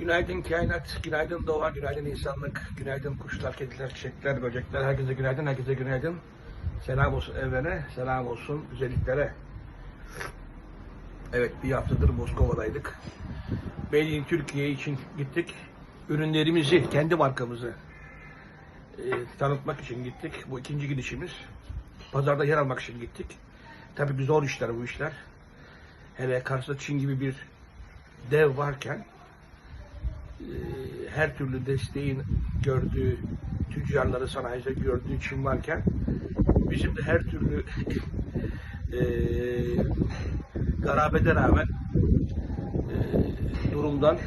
Günaydın kainat, günaydın doğa, günaydın insanlık, günaydın kuşlar, kediler, çiçekler, böcekler. Herkese günaydın, herkese günaydın. Selam olsun evrene, selam olsun güzelliklere. Evet, bir haftadır Moskova'daydık. Belli Türkiye için gittik. Ürünlerimizi, kendi markamızı e, tanıtmak için gittik. Bu ikinci gidişimiz. Pazarda yer almak için gittik. Tabii zor işler bu işler. Hele karşıda Çin gibi bir dev varken her türlü desteğin gördüğü, tüccarları sanayicileri gördüğü Çin varken bizim de her türlü e, garabete rağmen e, durumdan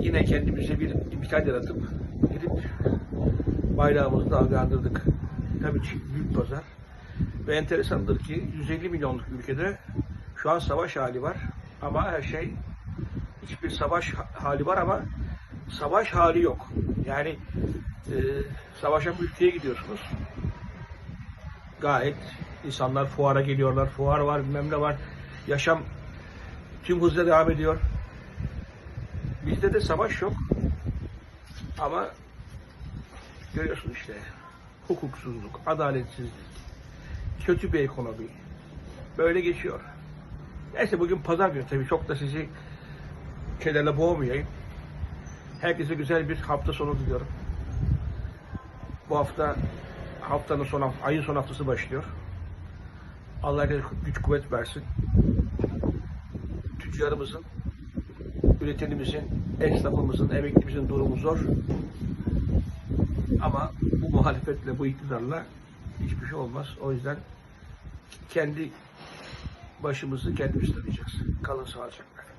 yine kendimize bir imkan yaratıp gidip bayrağımızı dalgalandırdık. Tabii Çin büyük pazar. Ve enteresandır ki 150 milyonluk ülkede şu an savaş hali var. Ama her şey hiçbir savaş ha- hali var ama savaş hali yok. Yani e, savaşan bir ülkeye gidiyorsunuz. Gayet insanlar fuara geliyorlar. Fuar var, bilmem var. Yaşam tüm hızla devam ediyor. Bizde de savaş yok. Ama görüyorsun işte hukuksuzluk, adaletsizlik, kötü bir ekonomi. Böyle geçiyor. Neyse bugün pazar günü tabii çok da sizi şeylerle boğmayayım. Herkese güzel bir hafta sonu diliyorum. Bu hafta haftanın son ayın son haftası başlıyor. Allah güç kuvvet versin. Tüccarımızın, üretimimizin, esnafımızın, emeklimizin durumu zor. Ama bu muhalefetle, bu iktidarla hiçbir şey olmaz. O yüzden kendi başımızı kendimiz tanıyacağız. Kalın sağlıcakla.